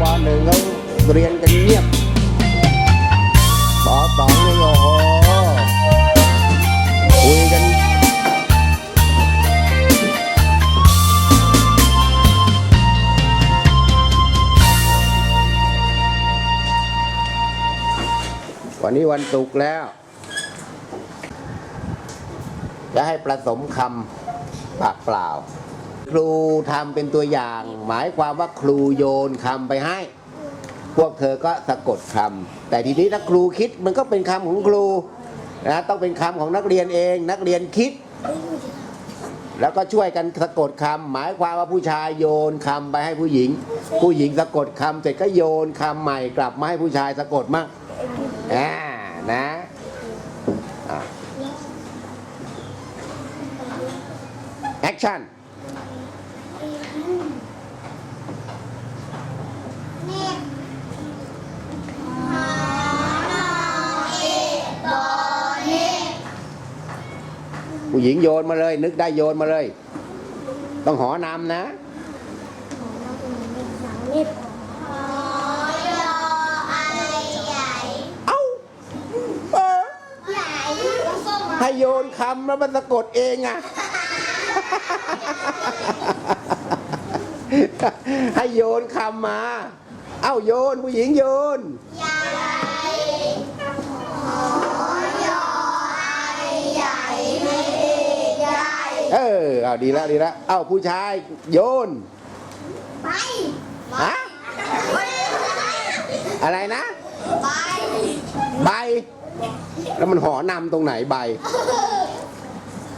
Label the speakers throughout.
Speaker 1: ปหนึ่งเขาเรียนกันเงียบปสองนี่โอ้โหคุยกันวันนี้วันศุกร์แล้ว จะให้ผสมคำปากเปล่า ครูทำเป็นตัวอย่าง หมายความว่าครูโยนคำไปให้ พวกเธอก็สะกดคำแต่ทีนี้ถ้าครูคิดมันก็เป็นคำของครูนะต้องเป็นคำของนักเรียนเอง นักเรียนคิด แล้วก็ช่วยกันสะกดคำหมายความว่าผู้ชายโยนคำไปให้ผู้หญิง ผู้หญิงสะกดคำเสร็จก็โยนคำใหม่กลับมาให้ผู้ชายสะกดมั่งอ่านะอะ action ผู้หญิงโยนมาเลย นึกได้โยนมาเลย ต้องหอนำนะเอ้าเออให้โยนคำแล้วมันสะกดเองอะให้โยนคำมา เอ้าโยนผู้หญิงโยน ออเอาดีแล้วดีแล้วเอ้าผู้ชายโยนฮะ อะไรนะใบ แล้วมันหอนำตรงไหนใบ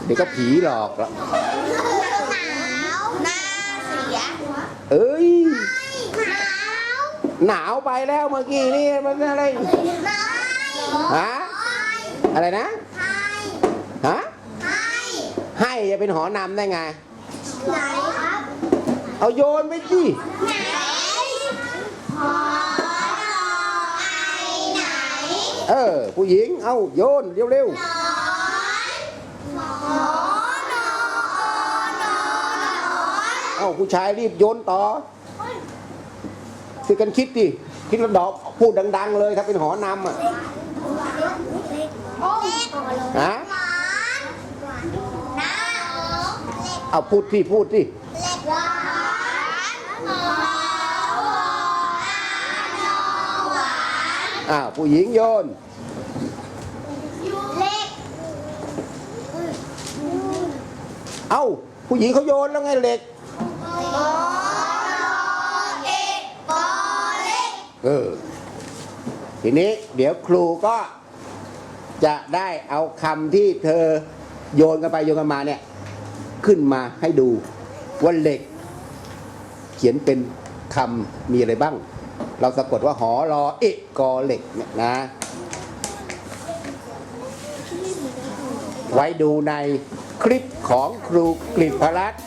Speaker 1: เดี๋ยวก็ผีหลอกแล้วเอ้ยหนาวไปแล้วเมื่อกี้นี่มันอะไรฮะ อะไรนะ ฮะ ให้ จะเป็นหอนำได้ไงเอาโยนไปสิเออ ผู้หญิง เอาโยนเร็วๆ เอาผู้ชายรีบโยนต่อสิกันคิดดิคิดแล้วดอกพูดดัง ๆ เลยถ้าเป็นหอนำอะฮะ เอาพูดที่พูดที่อ้าวผู้หญิงโยนเอ้าผู้หญิงเขาโยนแล้วไงเหล็กเออทีนี้เดี๋ยวครูก็จะได้เอาคำที่เธอโยนกันไปโยนกันมาเนี่ย ขึ้นมาให้ดูว่าเหล็ก เขียนเป็นคำมีอะไรบ้าง เราสะกดว่าหอรอเอกกอเหล็กเนี่ยนะ ไว้ดูในคลิปของครูกฤษพรัตน์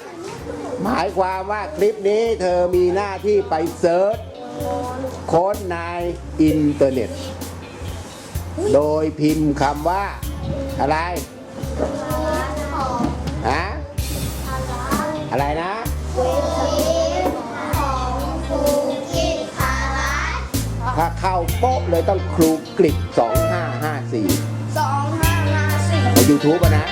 Speaker 1: หมายความว่าคลิปนี้เธอมีหน้าที่ไปเซิร์ชค้นในอินเทอร์เน็ต โดยพิมพ์คำว่าอะไรฮะ อะไรนะถ้าเข้าโป๊ะเลยต้องครูกริด2554ใน YouTube อะนะ